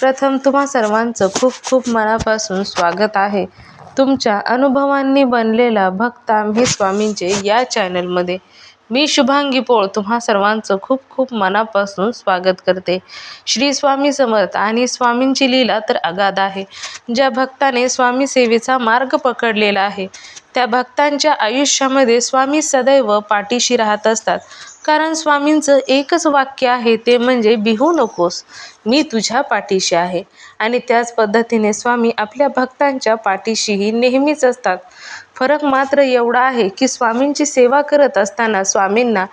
प्रथम तुम्हा सर्वांचं खूप खूप मनापासून स्वागत आहे. तुमच्या अनुभवांनी बनलेला भक्त आम्ही स्वामींचे या चॅनलमध्ये मी शुभांगी पोळ तुम्हा सर्वांचं खूप खूप मनापासून स्वागत करते. श्री स्वामी समर्थ आणि स्वामींची लीला तर अगाध आहे. ज्या भक्ताने स्वामी सेवेचा मार्ग पकडलेला आहे त्या भक्तांच्या आयुष्यामध्ये स्वामी सदैव पाठीशी राहत असतात. कारण स्वामींचं एकच वाक्य आहे ते म्हणजे बिहू नकोस मी तुझ्या पाठीशी आहे. आणि त्याच पद्धतीने स्वामी आपल्या भक्तांच्या पाठीशीही नेहमीच असतात. फरक मात्र एवढा आहे की स्वामींची सेवा करत असताना स्वामींना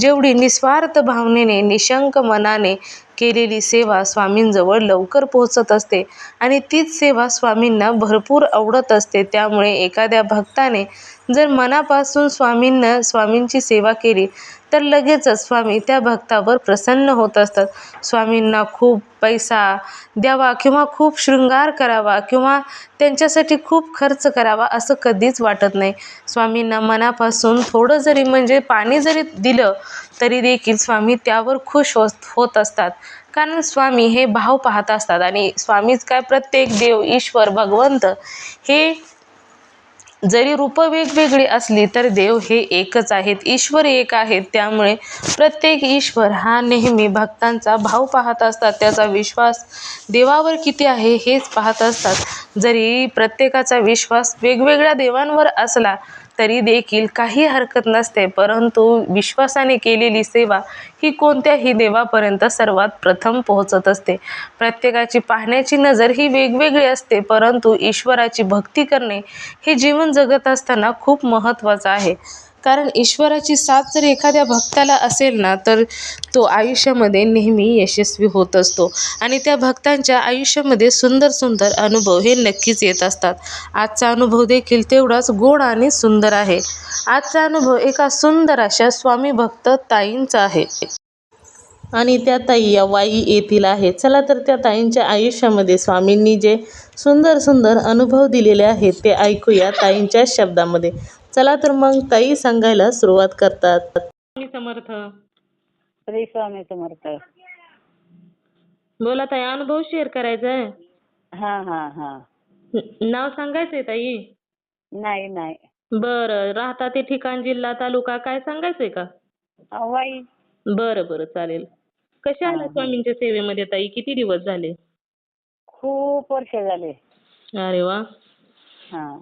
जेवढी निस्वार्थ भावनेने निशंक मनाने केलेली सेवा स्वामींजवळ लवकर पोहोचत असते आणि तीच सेवा स्वामींना भरपूर आवडत असते. त्यामुळे एखाद्या भक्ताने जर मनापासून स्वामींना स्वामींची सेवा केली तर लगेचच स्वामी त्या भक्तावर प्रसन्न होत असतात. स्वामींना खूप पैसा द्यावा किंवा खूप शृंगार करावा किंवा त्यांच्यासाठी खूप खर्च करावा असं कधीच वाटत नाही. स्वामींना मनापासून थोडं जरी म्हणजे पाणी जरी दिलं तरी देखील स्वामी त्यावर खुश होत होत असतात. कारण स्वामी हे भाव पाहत असतात आणि स्वामीच काय प्रत्येक देव ईश्वर भगवंत हे जरी रूपं वेगवेगळी असली तर देव हे एकच आहेत. ईश्वर एक आहेत. त्यामुळे प्रत्येक ईश्वर हा नेहमी भक्तांचा भाव पाहत असतात. त्याचा विश्वास देवावर किती आहे हेच पाहत असतात. जरी प्रत्येकाचा विश्वास वेगवेगळ्या देवांवर असला तरी देखील काही हरकत नसते परंतु विश्वासाने केलेली सेवा ही कोणत्याही देवापर्यंत सर्वात प्रथम पोहोचत असते. प्रत्येकाची पाहण्याची नजर ही वेगवेगळी असते परंतु ईश्वराची भक्ती करणे हे जीवन जगत असताना खूप महत्त्वाचं आहे. कारण ईश्वराची साथ जर एखाद्या भक्ताला असेल ना तर तो आयुष्यामध्ये नेहमी यशस्वी होत असतो. आणि त्या भक्तांच्या आयुष्यामध्ये सुंदर सुंदर अनुभव हे नक्कीच येत असतात. आजचा अनुभव देखील तेवढाच गोड आणि सुंदर आहे. आजचा अनुभव एका सुंदर अशा स्वामी भक्त ताईंचा आहे. आणि त्या ताई या वाई येथील आहेत. चला तर त्या ताईंच्या आयुष्यामध्ये स्वामींनी जे सुंदर सुंदर अनुभव दिलेले आहेत ते ऐकूया ताईंच्या शब्दामध्ये. चला तर मग ताई सांगायला सुरुवात करतात. स्वामी समर्थ. श्री स्वामी समर्थ. बोला ताई अनुभव शेअर करायचा आहे. हा हा हा. न- नाव सांगायचंय ताई? नाही नाही. बरं राहता ते ठिकाण जिल्हा तालुका काय सांगायचंय का? वाई बरं बरं चालेल. कशा आल्या हा. स्वामींच्या सेवेमध्ये ताई? किती दिवस झाले? खूप वर्ष झाले. अरे वा. हा.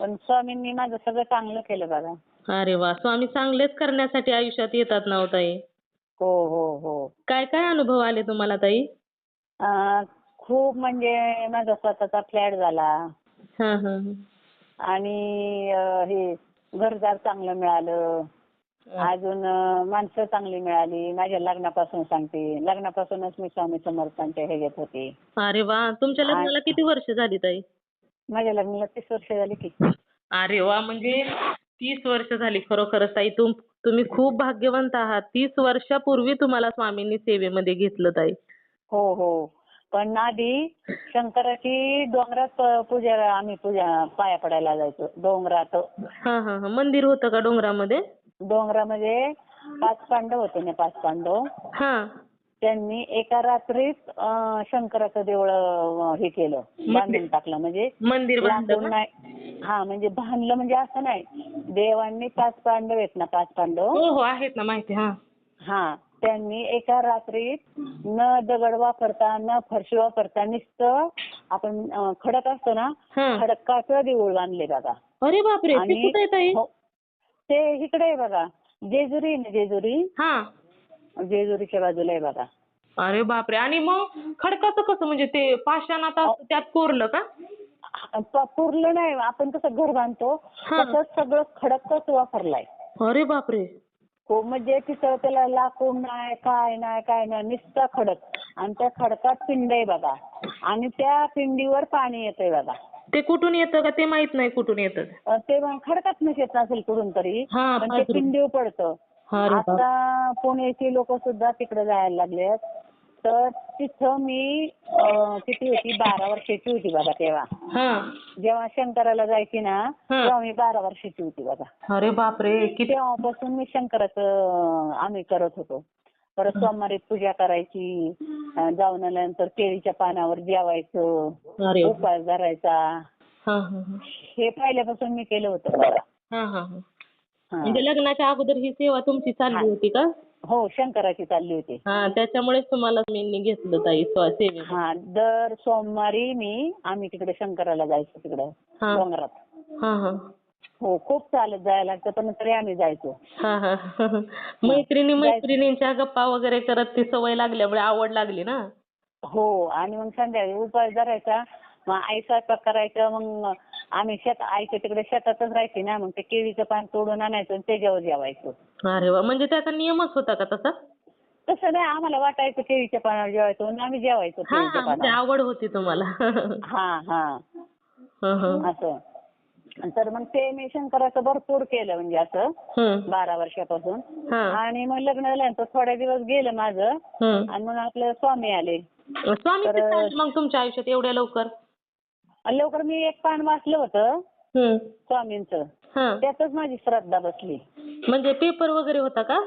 पण स्वामींनी माझं सगळं चांगलं केलं बघा. अरे वा स्वामी चांगलेच करण्यासाठी आयुष्यात येतात ना हो ताई? हो हो हो. काय काय अनुभव आले तुम्हाला ताई? अं, खूप म्हणजे माझा स्वतःचा फ्लॅट झाला. हा हा हा. आणि अं, हे घरदार चांगलं मिळालं. अजून अं, माणसं चांगली मिळाली. माझ्या लग्नापासून सांगते. लग्नापासूनच मी स्वामी समर्थांच्या ह्याच्यात होते. अरे वा तुमच्या लग्नाला किती वर्ष झाली ताई? माझ्या लग्नाला तीस वर्ष झाली की. अरे वा म्हणजे तीस वर्ष झाली खरोखरच ताई. तुम तुम्ही खूप भाग्यवंत आहात. तीस वर्षापूर्वी तुम्हाला स्वामींनी सेवेमध्ये घेतलं ताई. हो हो. पण आधी शंकराची डोंगरात प- पूजा आम्ही पूजा पाया पडायला जायचो. डोंगरात. हा हा हा. मंदिर होतं का डोंगरामध्ये? डोंगरामध्ये पाच पांडव होते ना पाच पांडव. हा. त्यांनी एका रात्रीत शंकराचं देऊळ अं, हे केलं. बांधून टाकलं. म्हणजे मंदिर? नाही. हा म्हणजे बांधलं म्हणजे असं नाही. देवांनी पाच पांडव आहेत ना पाच पांडव? हो हो आहेत ना माहिती हा. हा त्यांनी एका रात्रीत न दगड वापरता न फरशी वापरता नुसतं आपण खडक असतो ना खडकाचं देऊळ बांधले बघा. अरे बापरे आणि हो, ते इकडे आहे बघा. जेजुरी आहे ना जेजुरी? हा. जेजुरीच्या बाजूला आहे बघा. अरे बापरे. आणि मग खडकाचं कसं? म्हणजे ते पाषाणात असतं त्यात कोरलं का? प- पुरलं नाही. आपण कसं घर बांधतो हा. तसंच सगळं खडकच वापरलाय. अरे बापरे. हो म्हणजे तिथं त्याला लाकूड नाही काय नाही काय नाही. नुसता खडक. आणि त्या खडकात पिंड आहे बघा. आणि त्या पिंडीवर पाणी येतंय बघा. ते कुठून येतं का? ते माहीत नाही कुठून येतं. अं, ते मग खडकात येत नसेल कुठून तरी. हा, पण ते पाझरून. पिंडीवर पडतं. अरे बाप. आता पुण्याची लोक सुद्धा तिकडे जायला लागलेत. तर तिथं मी किती होती बारा वर्षाची होती बघा तेव्हा. हा. जेव्हा शंकराला जायची ना. तेव्हा मी बारा वर्षाची होती बघा अरे बापरे किती तेव्हापासून मी शंकराचं आम्ही करत होतो. परत सोमवारी पूजा करायची. जाऊन आल्यानंतर केळीच्या पानावर जेवायचं अरे उपवास धरायचा. हा हा हा. हे पहिल्यापासून मी केलं होतं बघा हा हा हा. हा. म्हणजे लग्नाच्या अगोदर ही सेवा तुमची चालली होती का? हो शंकराची चालली होती. हा त्याच्यामुळेच तुम्हाला मी घेतलं ताई हा दर सोमवारी मी आम्ही तिकडे शंकराला जायचो तिकडे हा. डोंगरात. हा हा. हो खूप चालत जायला लागतं पण तरी आम्ही जायचो. हा हा. मैत्रिणी मैत्रिणींच्या गप्पा वगैरे करत ती सवय लागल्यामुळे आवड लागली ना? हो आणि मग संध्याकाळी उपवास धरायचा मग आई स्वयंपाक करायचं मग आम्ही शेत आईच्या तिकडे शेतातच राहायची ना मग ते केळीचं पान तोडून आणायचं आणि त्याच्यावर जेवायचं. अरे वा म्हणजे त्याचा नियमच होता का तसा? तसं नाही आम्हाला वाटायचं केळीच्या पानावर जेवायचं आणि आम्ही जेवायचो हा केळीच्या म्हणजे पानावर. आवड होती तुम्हाला. हा हा. हा हा. असं. तर मग ते मी शंकराचं भरपूर केलं म्हणजे असं. बारा वर्षापासून. हा. आणि मग लग्न झाल्यानंतर थोड्या दिवस गेलं माझं. आणि मग आपलं स्वामी आले. स्वामी तर- मग तुमच्या आयुष्यात एवढ्या लवकर? लवकर मी एक पान वाचलं होतं हम्म. स्वामींचं. हा. त्यातच माझी श्रद्धा बसली. म्हणजे पेपर वगैरे होता का?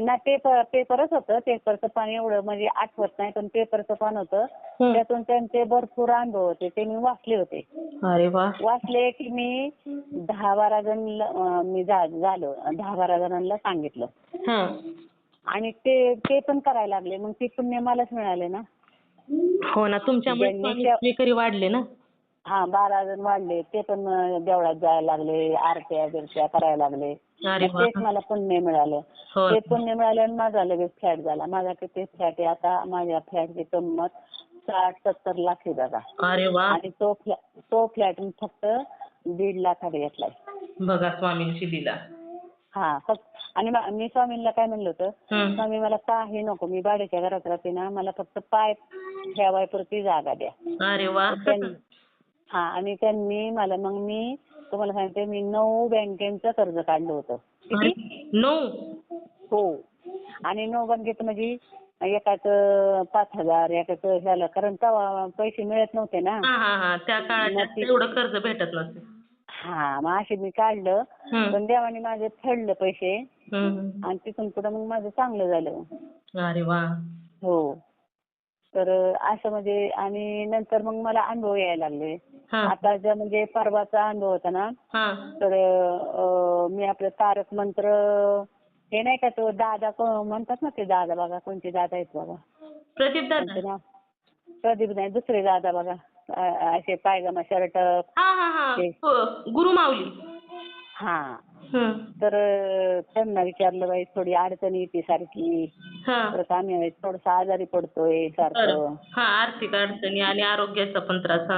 ना पेपर पेपरच होतं. पेपरचं पान एवढं म्हणजे आठवत नाही पण पेपरचं पान होतं. हम्म. त्यातून त्यांचे भरपूर अनुभव होते. ते मी वाचले होते. अरे वा. वाचले की मी दहा बारा जण मी जा- झालो. दहा बारा जणांना सांगितलं. हा. आणि ते ते पण करायला लागले. मग ते पुण्य मलाच मिळाले ना. हो ना तुमच्यामुळे ज्यांनी त्या- वाढले ना. हा बारा जण वाढले ते पण देवळात जायला लागले आरत्या बिरत्या करायला लागले. अरे मग वा तेच मला पुण्य मिळालं. हो ते पुण्य मिळाल्याने माझा लगेच फ्लॅट झाला. माझा किती फ्लॅट आहे आता माझ्या फ्लॅटची किंमत साठ सत्तर लाख आहे अरे वा. आणि तो फ्लॅट तो फ्लॅट मी फक्त दीड लाखात घेतलाय. बघा स्वामींची दिला हा फक्त आणि मा- मी स्वामींना काय म्हणलं होतं. स्वामी मला काही नको मी भाड्याच्या घरात राहते ना मला फक्त पाय ठेवायपुरती जागा द्या. अरे वा. हा आणि त्यांनी मला मग मी तुम्हाला सांगते मी नऊ बँकेचं कर्ज काढलं होतं. किती? नऊ? हो. आणि नऊ बँकेचं म्हणजे एकाचं पाच हजार एकाचं झालं कारण तेव्हा पैसे मिळत नव्हते ना. हा हा हा. त्या काळात एवढं कर्ज भेटत नसे हा मग असे मी काढलं. हम्म. पण देवाने माझे फेडलं पैसे. हम्म. आणि तिथून पुढे मग माझं चांगलं झालं. अरे वा. हो. तर असं म्हणजे आणि नंतर मग मला अनुभव यायला लागले. आता ज्या म्हणजे परवाचा अनुभव होता ना तर मी आपलं तारक मंत्र हे नाही का तो दादा म्हणतात ना ते दादा बघा कोणते दादा आहेत बघा. प्रदीप दादा. प्रदीप नाही दुसरे दादा बघा. असे पायजमा शर्ट. हा हा हा. तर त्यांना विचारलं बाई थोडी अडचण येते सारखी. परत आम्ही थोडस आजारी पडतोय सारखं. हा आर्थिक अडचणी आणि आरोग्याचा पण त्रास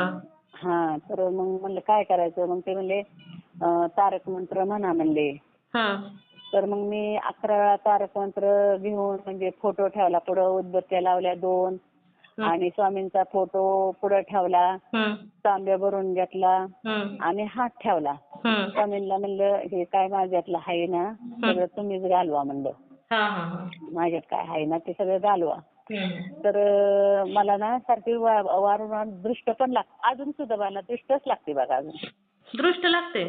हा तर मग म्हणलं काय करायचं? मग ते म्हणले तारक मंत्र म्हणा म्हणले. हा. तर मग मी अकरा वेळा तारक मंत्र घेऊन म्हणजे फोटो ठेवला. पुढं उदबत्त्या लावल्या दोन. आणि स्वामींचा फोटो पुढं ठेवला. तांब्या भरून घेतला. आणि हात ठेवला. स्वामींना म्हणलं हे काय माझ्यातलं आहे ना? सगळं तुम्हीच घालवा म्हणलं. माझ्यात काय आहे ना? ते सगळं घालवा. तर मला ना सारखी वारंवार दृष्ट पण लागते अजून सुद्धा मला दृष्टच लागते बघा अजून. दृष्ट लागते?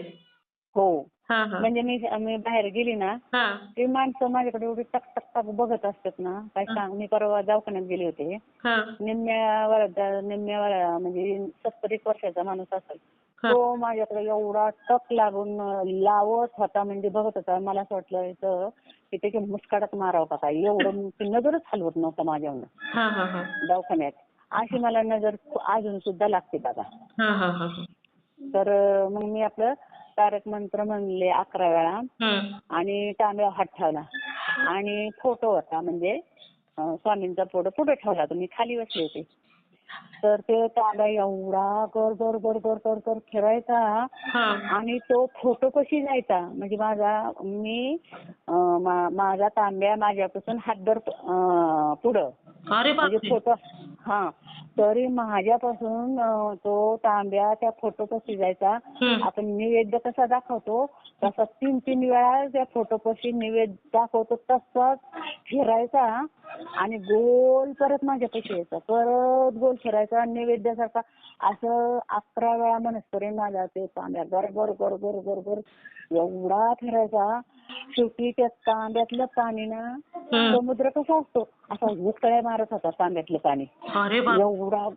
हो. म्हणजे मी बाहेर गेली ना हा. ते माणसं माझ्याकडे एवढी टक टक टक बघत असतात ना काय सांग मी परवा दवाखान्यात गेले होते. हा. निम्म्या वयाचा निम्म्या वया म्हणजे सत्तर एक वर्षाचा माणूस असेल. तो माझ्याकडे एवढा टक लागून लावत होता म्हणजे बघत होता. मला असं वाटलं की त्याच्या मुस्काडात मारावं का काय एवढं ती नजरच हलवत नव्हतं माझ्यावर. हा हा हा. दवाखान्यात. अशी मला नजर अजून सुद्धा लागते बघा हा हा हा तर मग मी आपलं तारक मंत्र म्हणले अकरा वेळा. हम्म. आणि तांब्यावर हात ठेवला. आणि फोटो होता म्हणजे अं, स्वामींचा फोटो पुढे ठेवला. होता मी खाली बसले होते. तर ते तांब्या एवढा कर कर कर कर कर कर फिरायचा हा. आणि तो फोटो कशी जायचा म्हणजे माझा मी अं, मा- माझा तांब्या माझ्यापासून हातभर अं, पुढं. अरे म्हणजे बापरे. फोटो हा. तरी माझ्यापासून तो तांब्या त्या फोटोपाशी जायचा. हम्म. आपण नैवेद्य कसा दाखवतो? तसा तीन तीन वेळा त्या फोटोपाशी नैवेद्य दाखवतो तसाच फिरायचा. आणि गोल परत माझ्यापाशी यायचा. परत गोल फिरायचा नैवेद्यासारखा. असं अकरा वेळा म्हणसपर्यंत माझा ते तांब्या गर गर गर एवढा फिरायचा. शेवटी त्या तांब्यातलं पाणी ना. समुद्र कसा असतो? असा उकळ्या मारत होता तांब्यातलं पाणी. अरे बाप. एवढा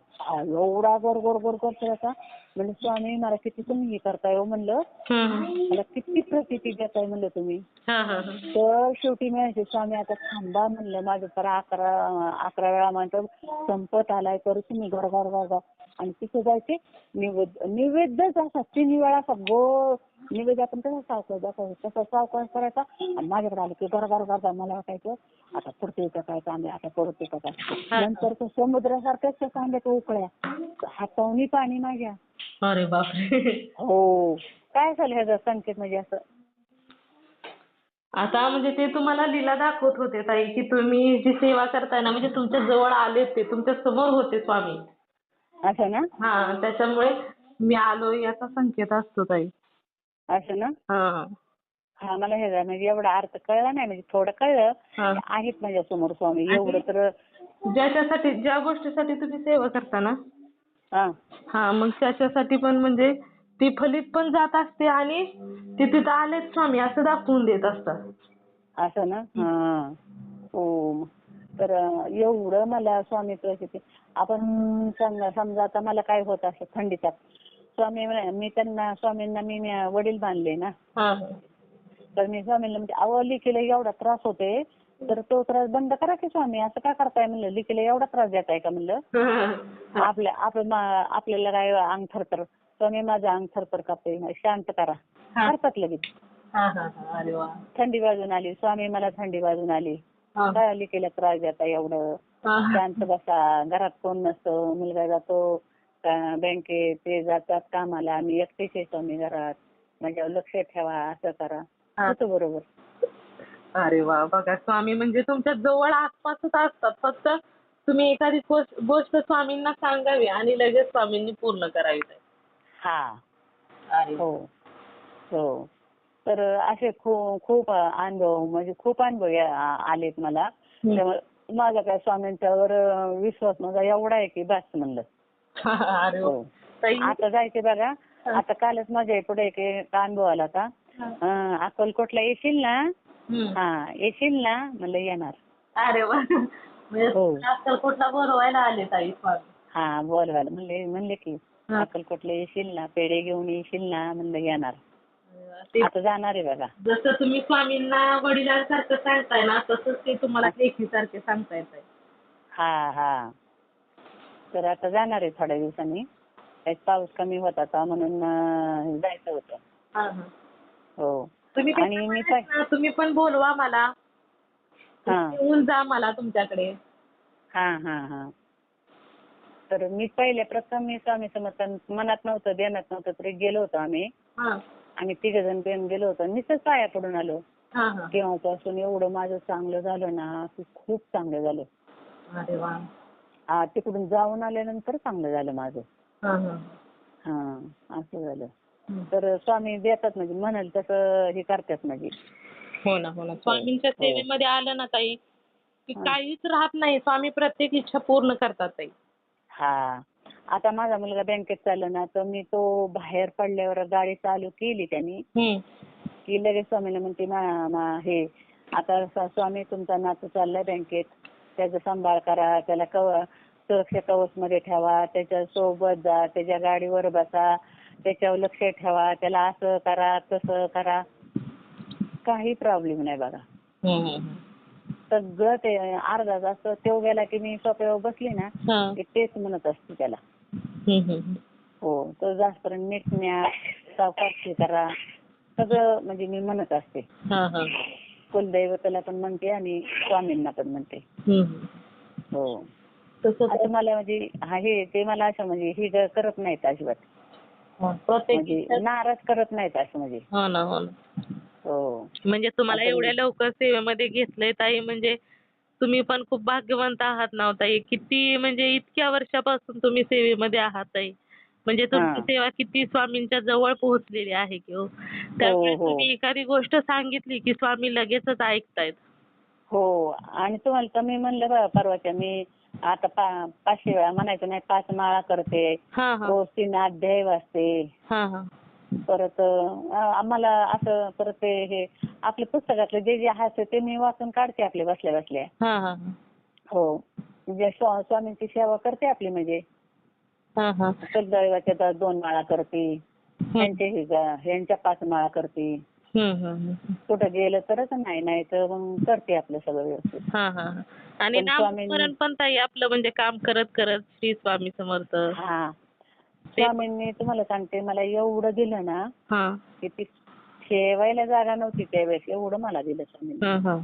एवढा गोर गोर गोर गोर फिरायचा म्हणजे स्वामी मला किती तुम्ही हे करताय हो? म्हणलं. हम्म. मला किती प्रतिती देताय? म्हणलं तुम्ही. हा, हा, हा. तर शेवटी म्हणायचे स्वामी आता थांबा म्हणलं. माझं तर अकरा अकरा वेळा म्हणतो संपत आलाय तर तुम्ही घर घर घर घर आणि तिथे जायचे निवेद निवेदच असा तीन वेळा असा गो निवेद आपण कसा सावकाश दाखवायचा तसा सावकाश करायचा आणि माझ्याकडे आलं की घर घर घर मला वाटायचं आता पुढते येतं काय तांबे आता पडते का काय नंतर तो समुद्रासारख्याच त्या तांब्यात उकळ्या. हातावनी पाणी माझ्या अरे बापरे. हो. काय झालं ह्याचा संकेत म्हणजे असं? आता म्हणजे ते तुम्हाला लीला दाखवत होते ताई की तुम्ही जी सेवा करताय ना म्हणजे तुमच्या जवळ आले ते तुमच्यासमोर होते स्वामी. असं ना? हा त्याच्यामुळे मी आलो याचा संकेत असतो ताई. असं ना? हा. मला हे म्हणजे एवढा अर्थ कळला नाही म्हणजे थोडं कळलं. आहेत माझ्यासमोर स्वामी एवढं तर ज्याच्यासाठी ज्या गोष्टीसाठी तुम्ही सेवा करता ना? हा. हा मग त्याच्यासाठी पण म्हणजे ती फलित पण जात असते आणि ते तिथं आलेच स्वामी असं दाखवून देत असतात. असं ना? हा. तर एवढं मला स्वामीत्वाची ते- आपण समजा समजा आता मला काय होत असं थंडीचा स्वामी मी त्यांना स्वामींना मी वडील बांधले ना. हा. तर मी स्वामींना म्हणजे अहो लिखीला एवढा त्रास होते तर तो त्रास बंद करा की स्वामी असं का करताय म्हणलं? लिखीला एवढा त्रास देताय का म्हणलं? आपल्या आपलं मा- आपल्याला काय अंग थरथर स्वामी माझं अंग थरथर कापते शांत करा. हा. करतात लगेच. हा हा हा. थंडी वाजून आली स्वामी मला थंडी वाजून आली. काय लिखीला त्रास देता एवढं. शांत बसा घरात कोण नसतं मुलगा जातो. बँकेत ते जातात कामाला. आम्ही एकटेच येतो मी घरात. माझ्यावर लक्ष ठेवा असं करा. हा. होतं बरोबर. अरे वा बघा स्वामी म्हणजे तुमच्या जवळ आसपासच असतात. फक्त तुम्ही एखादी गोष्ट गोष्ट स्वामींना सांगावी आणि लगेच स्वामींनी पूर्ण करावी. हा. अरे. हो. हो. तर असे खूप खूप अनुभव म्हणजे खूप अनुभव आलेत मला. माझा काय स्वामींच्यावर विश्वास माझा एवढा आहे की बस म्हणलं. अरे वा. हो. ताई. आता जायचे बघा. आता कालच माझ्या पुढे एक एक अनुभव आला होता. हा. अं, अक्कलकोटला येशील ना? हम्म. हा येशील ना? म्हणलं येणार. अरे वा. म्हणजे हो. अक्कलकोटला बोलवायला आले ताई हा बोलवायला. म्हणले म्हणले की हा. अक्कलकोटला येशील ना? पेढे घेऊन येशील ना? म्हणलं येणार. ते आता जाणार आहे बघा. जसं तुम्ही स्वामींना वडिलांसारखं सांगताय ना तसंच ते तुम्हाला लेखीसारखे सांगता येत आहे हा हा. तर आता जाणार आहे थोड्या दिवसांनी. काही पाऊस कमी होता आता म्हणून अं, जायचं होतं. हा, हा. हो. तुम्ही आणि मी काय तुम्ही पण बोलवा मला. हा. येऊन जा मला तुमच्याकडे. हा हा हा. तर मी पहिले प्रथम मी स्वामी समर्थ मनात नव्हतं ध्यानात नव्हतं तरी गेलो होतो आम्ही. हा. आम्ही तिघ जण पेन गेलो होतो. नुसतंच पाया पडून आलो. हा हा. तेव्हापासून एवढं माझं चांगलं झालं ना की खूप चांगलं झालं. अरे वा. हा तिकडून जाऊन आल्यानंतर चांगलं झालं माझं. हा हा. हा असं झालं. तर स्वामी देतात म्हणजे म्हणाल तसं हे करतात म्हणजे. हो ना हो ना. स्वामींच्या हो. सेवेमध्ये आलं ना ताई की हा. काहीच राहत नाही. स्वामी प्रत्येक इच्छा पूर्ण करतात ताई. हा. आता माझा मुलगा बँकेत चालला ना तर मी तो बाहेर पडल्यावर गाडी चालू केली त्यांनी. हम्म. की लगेच स्वामीला म्हणते मा मा- हे आता स- स्वामी तुमचा नातू चाललाय बँकेत. त्याचा सांभाळ करा त्याला कव सुरक्षा कवच मध्ये ठेवा त्याच्या सोबत जा त्याच्या गाडीवर बसा त्याच्यावर लक्ष ठेवा त्याला असं करा तसं करा काही प्रॉब्लेम नाही बघा. सगळं ते अर्धा तास तो गेला की मी सोप्यावर बसली ना. की तेच म्हणत असते त्याला. हो तो जास्तपर्यंत नीट न्या सावकाशी करा सगळं म्हणजे मी म्हणत असते. कुलदैवताला पण म्हणते आणि स्वामींना पण म्हणते. हो. असं मला म्हणजे हा हे ते मला असं म्हणजे हे करत नाहीत अजिबात. हा, प्रत्येक म्हणजे नाराज करत नाहीत असं म्हणजे. हो ना हो हो. म्हणजे तुम्हाला एवढ्या लवकर सेवेमध्ये घेतलंय ताई म्हणजे तुम्ही पण खूप भाग्यवंत आहात ना ताई. किती म्हणजे इतक्या वर्षापासून तुम्ही सेवेमध्ये आहात ताई. म्हणजे तुमची हा. सेवा किती स्वामींच्या जवळ पोहोचलेली आहे की हो? त्यामुळे हो. तुम्ही एखादी गोष्ट सांगितली की स्वामी लगेचच ऐकतायत. हो आणि तुम्हाला तर मी म्हणलं बघा परवाच्या मी आता पा पाचशे वेळा म्हणायचं नाही पाच माळा करते. हा हा. रोज तीन अध्याय वाचते. हा हा. परत अं, आम्हाला असं परत ते हे आपले पुस्तकातले जे जे आहे ते मी वाचून काढते आपले बसल्या बसल्या. हा हा. हो. म्हणजे स्वा- स्वामींची सेवा करते आपली म्हणजे. हा हा. सलदेवाच्या द- दोन माळा करते. ह्यांच्या पाच माळा करते. कुठं गेलं तरच नाही नाही तर मग करते आपलं सगळं व्यवस्थित. हा हा हा. आणि नामस्मरण पण ताई आपलं म्हणजे काम करत करत श्री स्वामी समर्थ. हा. स्वामींनी तुम्हाला सांगते मला एवढं दिलं ना हा. की ती ठेवायला जागा नव्हती त्यावेळेस. एवढं मला दिलं हा.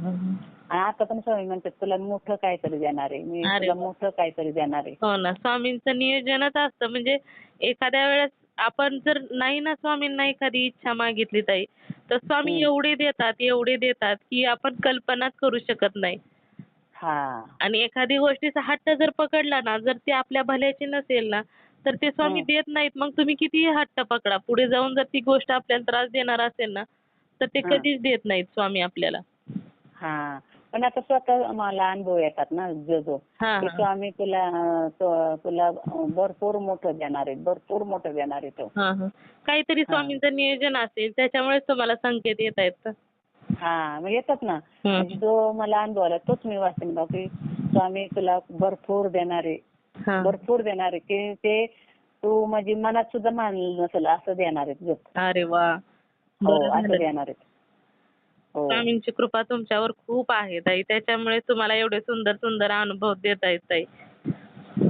आणि आता पण स्वामी म्हणतात तुला मोठं काहीतरी देणार आहे. मी तुला. मोठं काहीतरी देणार आहे. हो ना. स्वामींचं नियोजनच असतं. म्हणजे एखाद्या वेळेस आपण जर नाही ना स्वामींना एखादी इच्छा मागितली ताई तर स्वामी. एवढे देतात एवढे देतात की आपण कल्पनाच करू शकत नाही. हा. आणि एखादी गोष्टीचा हट्ट जर पकडला ना जर ती आपल्या भल्याची नसेल ना तर ते स्वामी हम्म. देत नाहीत. मग तुम्ही कितीही हट्ट पकडा. पुढे जाऊन जर ती गोष्ट आपल्याला त्रास देणार असेल ना तर ते हा. कधीच देत नाहीत स्वामी आपल्याला. हा. पण आता स्वतः मला अनुभव येतात ना जो जो. हा की हा. स्वामी तुला तुला भरपूर मोठं देणार आहे भरपूर मोठं देणार आहे तो. हा हा. काहीतरी हा. स्वामींचं नियोजन असेल त्याच्यामुळेच तुम्हाला संकेत येत आहेत. हा मग येतात ना. जो मला अनुभव आला तोच मी वाचते बा की स्वामी तुला भरपूर देणार आहे. हा. भरपूर देणार आहे. की ते तू म्हणजे मनात सुद्धा मानलं नसेल असं देणार आहेत गं. अरे वा. हो असं. देणार आहेत. हो. स्वामींची कृपा तुमच्यावर खूप आहे ताई. त्याच्यामुळे तुम्हाला एवढे सुंदर सुंदर अनुभव देत आहेत ताई.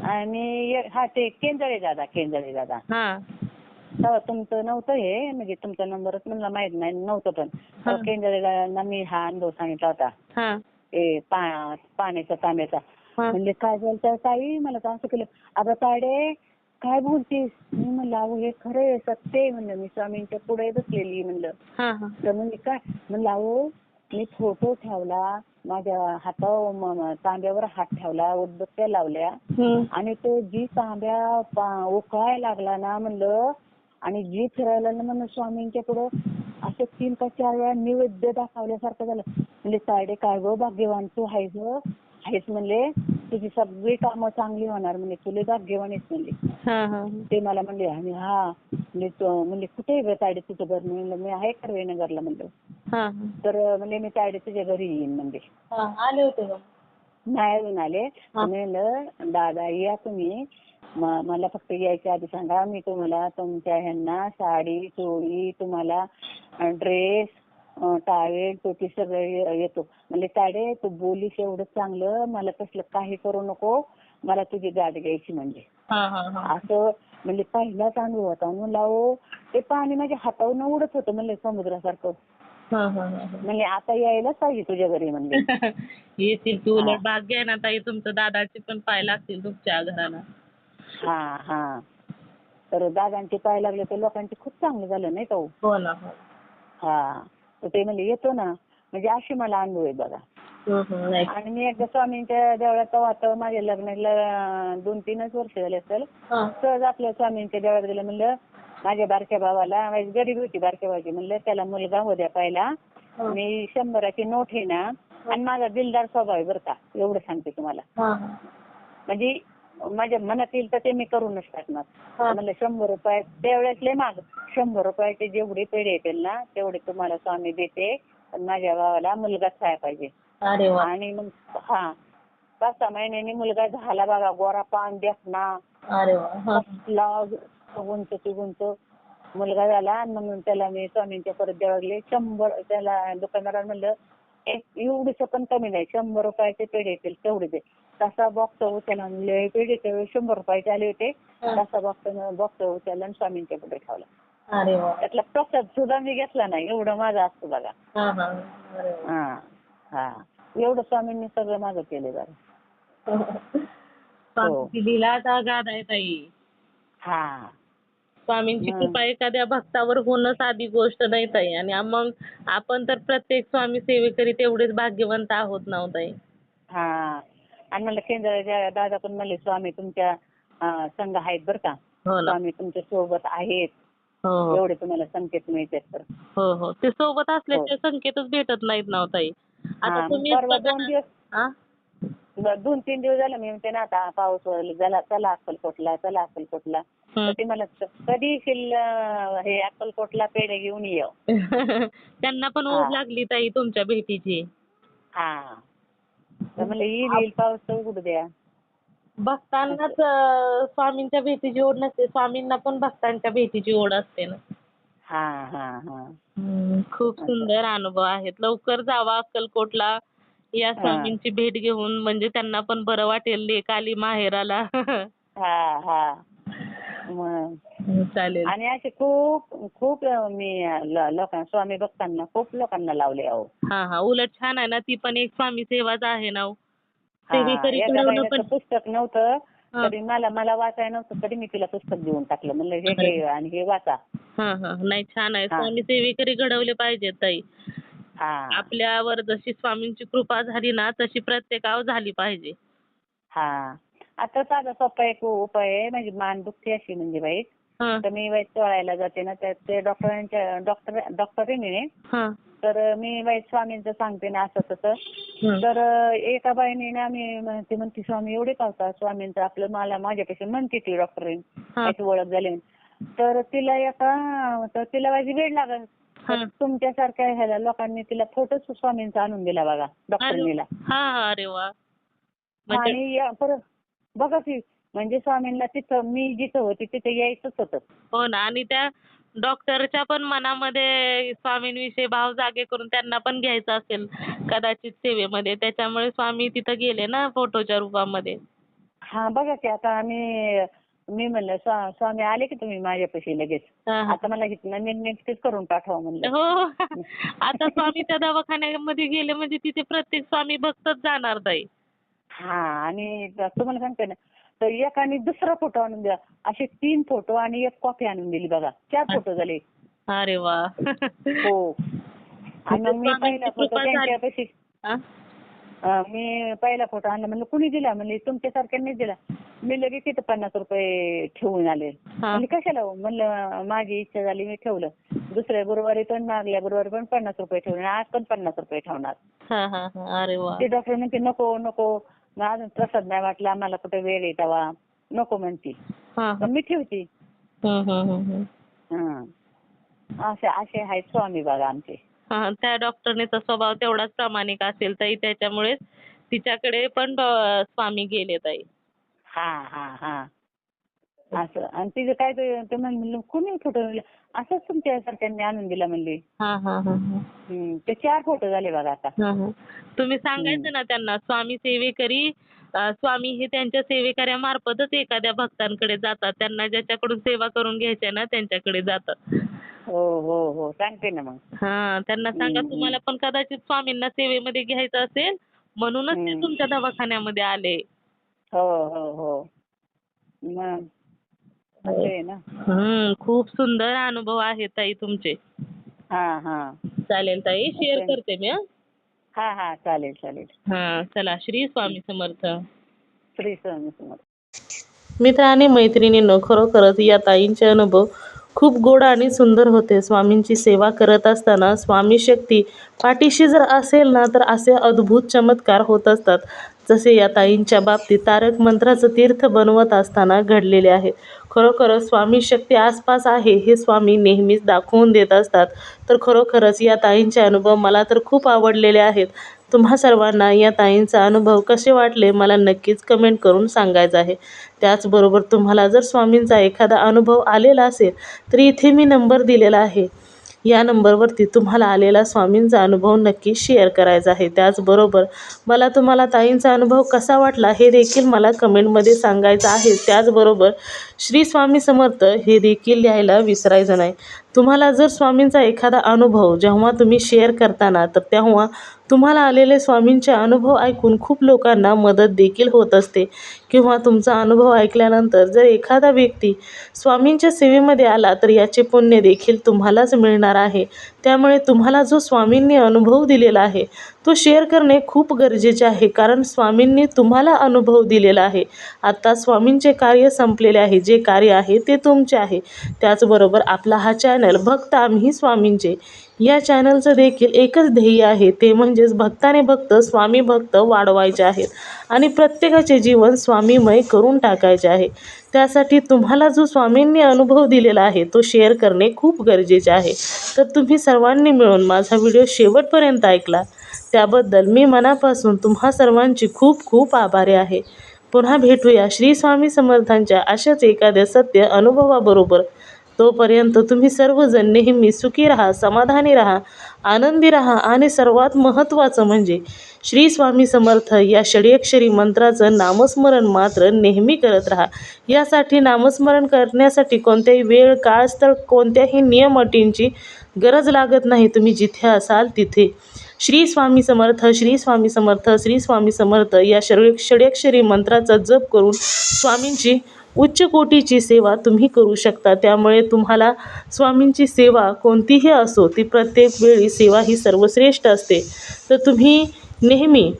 आणि हा ते केंजळे दादा केंजळे दादा. हा. तेव्हा तुमचं नव्हतं हे म्हणजे तुमचा नंबरच मला माहीत नाही नव्हतं पण. हा. तेव्हा केंजळे दादांना मी हा अनुभव सांगितला होता. हा. ते पा पाण्याचा तांब्याचा. हा. म्हणजे काय झालं तर ताई मला तर असं केलं अगं तायडे काय बोलतीस? मी म्हणलं अहो हे खरं आहे सत्य आहे म्हणलं मी स्वामींच्या पुढे बसलेली म्हणलं. तर म्हणजे काय म्हणलं अहो मी फोटो ठेवला माझ्या हातावर तांब्यावर हात ठेवला उदबत्त्या लावल्या. आणि तो जी तांब्या उकळायला लागला ना म्हणलं आणि जी फिरायला ना म्हणलं स्वामींच्या पुढं असं तीन का चार वेळा निवेद्य दाखवल्यासारखं झालं. म्हणजे तायडे काय गो भाग्यवान तू आहेस गं. आहेस म्हणले तुझी सगळी कामं चांगली होणार म्हणजे तुले भाग्यवान आहेस म्हणले. ते मला म्हणले आणि हा म्हणजे तो- कुठे आहे गं तायडे तुझं घर? मी म्हणलं मी आहे कर्वेनगरला म्हणलं. हा तर म्हणजे मी तायडे तुझ्या घरी येईन म्हणजे हा आले होते का? नाही अजून आले. मी म्हणलं दादा या तुम्ही. म- मला फक्त यायच्या आधी सांगा. मी तुम्हाला तुमच्या ह्यांना साडी चोळी तुम्हाला ड्रेस टावेल टोपी सगळं येतो. म्हणजे ताडे तू बोलीस एवढं चांगलं मला तसलं काही करू नको मला तुझी गाडी घ्यायची म्हणजे. असं म्हणजे पहिलाच अनुभव होता. म्हणलं ते पाणी माझ्या हातावरून उडत होतं म्हणलं समुद्रासारखं. हा हा हा म्हणजे आता यायलाच पाहिजे तुझ्या घरी म्हणले. येतील तू. उलट भाग्य आहे ना ताई तुमचं दादाचे पण पाय लागतील तुमच्या घराला. हा हा. तर दादांचे पाय लागले तर लोकांचे खूप चांगलं झालं नाही का हो? हो हो. हा. तर ते म्हणजे येतो ना म्हणजे अशी मला अनुभव आहे बघा. आणि मी एकदा स्वामींच्या देवळात आता माझ्या लग्नाला दोन तीनच वर्ष झाले असेल हा. सहज आपल्या स्वामींच्या देवळात गेलं म्हणलं माझ्या बारक्या भावाला माझी गरीब होती बारक्या भावाची म्हणलं त्याला मुलगा होऊ द्या पहिला हा. मी शंभराची नोट आहे ना आणि माझा दिलदार स्वभाव आहे बरं का एवढं सांगते तुम्हाला हा, हा. म्हणजे माझ्या मनात येईल तर ते मी करूनच टाकणार. म्हणलं शंभर रुपये त्यावेळेस लय माग शंभर रुपयाचे जेवढे पेढे येतील ना तेवढे तुम्हाला स्वामी देते. पण माझ्या भावाला मुलगाच व्हायला पाहिजे. अरे वा. आणि मग हा. पाच सहा महिन्यांनी मुलगा झाला बघा गोरा पान देखना अरे वा. हा. गुंत ते मुलगा झाला आणि मग त्याला मी स्वामींच्या परत द्यावं लागले शंभर त्याला दुकानदाराला म्हणलं एक एवढीच पण कमी नाही शंभर रुपयाचे पेढे येतील तेवढे दे. तसा बॉक्स पेढे त्यावेळी शंभर रुपयाचे आले होते. हा. तसा बॉक्स बॉक्स उचलला आणि स्वामींच्या पुढे ठेवला. त्यातला प्रसाद सुद्धा मी घेतला नाही. एवढं माझं असतं बघा. हा हा. हा हा. एवढं स्वामींनी सगळं माझं केलं आहे ताई. हा. स्वामींची हं. कृपा एखाद्या भक्तावर होणं साधी गोष्ट नाही ताई. आणि मग आपण तर प्रत्येक स्वामी सेवेकरी तेवढेच भाग्यवंत आहोत ना हो ताई. हा. आणि म्हणलं केंद्राच्या दादा पण म्हणले स्वामी तुमच्या संघ आहेत बरं का. हो ना. स्वामी तुमच्यासोबत आहेत. हो. हो एवढे तुम्हाला संकेत मिळतात तर. हो हो. ते सोबत असल्याचे संकेतच भेटत नाहीत ना हो ताई. आता हा, तुम्ही परवा दोन दिवस हा? ब- दोन तीन दिवस झाले मी म्हणते ना आता पाऊस वगैरे झाला चला अक्कलकोटला चला अक्कलकोटला. तर हम्म. ते मला कधी येशील अं, हे अक्कलकोटला पेढे घेऊन ये. त्यांना पण हा. ओढ लागली ताई तुमच्या भेटीची. हा. तर म्हणलं येईल येईल पाऊस तर उघडू द्या भक्तांनाच स्वामींच्या भेटीची ओढ नसते स्वामींना पण भक्तांच्या भेटीची ओढ असते ना हा हा हा हम्म, खूप सुंदर अनुभव आहेत लवकर जावा अक्कलकोटला या स्वामींची भेट घेऊन म्हणजे त्यांना पण बरं वाटेल लेक आली माहेराला हा हा मग चालेल. आणि असे खूप खूप मी ल- लोकांना स्वामी भक्तांना खूप लोकांना लावले अहो. हा हा उलट छान आहे ना ती पण एक स्वामी सेवाच आहे ना हो. हा, सेवेकरी एका घडवणं बाईला पण तर पुस्तक नव्हतं हा. तरी मला मला वाचायला नव्हतं तरी मी तिला पुस्तक देऊन टाकलं. म्हणलं हे घे आणि हे वाचा. हा हा नाही छान आहे. हा. स्वामी सेवेकरी घडवले पाहिजेत ताई. हा. आपल्यावर जशी स्वामींची कृपा झाली ना तशी प्रत्येकावर झाली पाहिजे. हा. आता साधा सोपा एक उपाय आहे म्हणजे मान दुखते अशी म्हणजे बाई. तर मी वाईट चोळायला जाते ना तर ते डॉक्टरांच्या डॉक्टर डॉक्टरीने तर मी वाईट स्वामींचं सांगते ना असं तसं. तर एका बाईने ना मी म्हणते म्हणते स्वामी एवढे पावतात स्वामींचं आपलं मला माझ्यापेक्षा म्हणते ती डॉक्टरीन. त्याची ओळख झाली तर तिला एका तर तिला माझी वेळ लागल. तुमच्यासारख्या ह्याला लोकांनी तिला फोटोच स्वामींचा आणून दिला बघा डॉक्टरनीला म्हणजे आणि या- परत बघा की म्हणजे स्वामींना तिथं मी जिथं होती तिथे यायचंच होतं. हो ना आणि त्या डॉक्टरच्या पण मनामध्ये स्वामींविषयी भाव जागे करून त्यांना पण घ्यायचं असेल कदाचित सेवेमध्ये. त्याच्यामुळे स्वामी तिथं गेले ना फोटोच्या रूपामध्ये. हा बघा की आता आम्ही मी म्हणलं स्वा- स्वामी आले की तुम्ही माझ्यापाशी लगेच. हा, हा. आता मला इथनं करून पाठवा म्हणलं. हो. आता स्वामी त्या दवाखान्यामध्ये गेले म्हणजे तिथे प्रत्येक स्वामी भक्तच जाणार ताई हा आणि तुम्हाला सांगते ना तर एकाने दुसरा फोटो आणून दिला असे तीन फोटो आणि एक कॉपी आणून दिली बघा. चार फोटो झाले. अरे वा. हो. आणि मी पहिला फोटो. त्यांच्यापाशी हा? मी पहिला फोटो आणला. म्हणलं कुणी दिला? म्हणले तुमच्यासारख्यांनीच दिला. मी लगेच तिथं पन्नास रुपये ठेवून आले. म्हणले कशाला हो? म्हणलं माझी इच्छा झाली मी ठेवलं. दुसऱ्या गुरुवारी पण मागल्या गुरुवारी पण पन्नास रुपये ठेवले आज पण पन्नास रुपये ठेवणार. ते डॉक्टर म्हणते नको नको. मग अजून प्रसाद नाही वाटला आम्हाला कुठे वेळ आहे तेव्हा. नको म्हणते. हा पण मी ठेवते. हं. असे असे आहेत स्वामी बघा आमचे. त्या डॉक्टरनेचा स्वभाव तेवढाच प्रामाणिक असेल ताई त्याच्यामुळेच तिच्याकडे पण स्वामी गेले ताई. हा हा हा. असं. आणि तिचं काय ते ते म्हणलं कुणी फोटो असंच तुमच्यासारख्यांनी आणून दिला म्हणले. हा हा हा हा. हं. ते चार फोटो झाले बघा आता. हा, हा. तुम्ही सांगायचं ना त्यांना स्वामी सेवेकरी अं, स्वामी हे त्यांच्या सेवेकऱ्यामार्फतच एखाद्या भक्तांकडे जातात. त्यांना ज्याच्याकडून सेवा करून घ्यायच्या ना त्यांच्याकडे जातात. हो हो हो. सांगते ना मग. हा त्यांना सांगा हम्म. तुम्हाला पण कदाचित स्वामींना सेवेमध्ये घ्यायचं असेल म्हणूनच ते हम्म. तुमच्या दवाखान्यामध्ये आले. हो हो हो. मग हम्म खूप सुंदर अनुभव आहेत ताई तुमचे. हा हा. चालेल ताई शेअर. करते मी हं. हा हा चालेल चालेल. हा चला श्री स्वामी समर्थ. श्री स्वामी समर्थ. मित्र आणि मैत्रिणींनो खरोखरच या ताईंचे अनुभव खूप गोड आणि सुंदर होते. स्वामींची सेवा करत असताना स्वामी शक्ती पाठीशी जर असेल ना तर असे अद्भुत चमत्कार होत असतात. जसे या ताईंच्या बाबतीत तारक मंत्राचं तीर्थ बनवत असताना घडलेले आहे. खरोखरच स्वामी शक्ती आसपास आहे हे स्वामी नेहमीच दाखवून देत असतात. तर खरोखरच या ताईंचे अनुभव मला तर खूप आवडलेले आहेत. तुम्हा सर्वांना या ताईंचा अनुभव कसे वाटले मला नक्कीच कमेंट करून सांगायचं आहे. त्याचबरोबर तुम्हाला जर स्वामींचा एखादा अनुभव आलेला असेल तर इथे मी नंबर दिलेला आहे. या नंबरवरती तुम्हाला आलेला स्वामींचा अनुभव नक्की शेअर करायचा आहे. त्याचबरोबर मला तुम्हाला ताईंचा अनुभव कसा वाटला हे देखील मला कमेंटमध्ये सांगायचं आहे. त्याचबरोबर श्री स्वामी समर्थ हे देखील लिहायला विसरायचं नाही. तुम्हाला जर स्वामींचा एखादा अनुभव जेव्हा तुम्ही शेअर करताना तर तेव्हा तुम्हाला आलेले स्वामींचे अनुभव ऐकून खूप लोकांना मदत देखील होत असते. किंवा तुमचा अनुभव ऐकल्यानंतर जर एखादा व्यक्ती स्वामींच्या सेवेमध्ये आला तर याचे पुण्य देखील तुम्हालाच मिळणार आहे. त्यामुळे तुम्हाला जो स्वामींनी अनुभव दिलेला आहे तो शेअर करणे खूप गरजेचे आहे कारण स्वामींनी तुम्हाला अनुभव दिलेला आहे. आत्ता स्वामींचे कार्य संपलेले आहे जे कार्य आहे ते तुमचे आहे. त्याचबरोबर आपला हा चॅनल भक्त आम्ही स्वामींचे. या चॅनलचं देखील एकच ध्येय आहे ते म्हणजेच भक्ताने भक्त स्वामी भक्त वाढवायचे आहेत आणि प्रत्येकाचे जीवन स्वामीमय करून टाकायचे आहे. त्यासाठी तुम्हाला जो स्वामींनी अनुभव दिलेला आहे तो शेअर करणे खूप गरजेचे आहे. तर तुम्ही सर्वांनी मिळून माझा व्हिडिओ शेवटपर्यंत ऐकला. त्याबद्दल मी मनापासून तुम्हा सर्वांची खूप खूप आभारी आहे. पुन्हा भेटूया श्री स्वामी समर्थांच्या अशाच एखाद्या सत्य अनुभवाबरोबर. तोपर्यंत तुम्ही सर्वजण नेहमी सुखी राहा समाधानी राहा आनंदी राहा आणि सर्वात महत्त्वाचं म्हणजे श्री स्वामी समर्थ या षडयक्षरी मंत्राचं नामस्मरण मात्र नेहमी करत राहा. यासाठी नामस्मरण करण्यासाठी कोणत्याही वेळ काळ स्थळ कोणत्याही नियम अटींची गरज लागत नाही. तुम्ही जिथे असाल तिथे. श्री स्वामी समर्थ श्री स्वामी समर्थ श्री स्वामी समर्थ या षड षडयक्षरी मंत्राचा जप करून स्वामींची उच्च कोटीची सेवा तुम्ही करू शकता. त्यामुळे तुम्हाला स्वामींची सेवा कोणतीही असो ती प्रत्येक वेळी सेवा ही सर्वश्रेष्ठ असते. तर तुम्ही नेहमी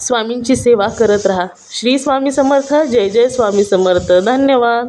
स्वामींची सेवा करत राहा. श्री स्वामी समर्थ. जय जय स्वामी समर्थ. धन्यवाद.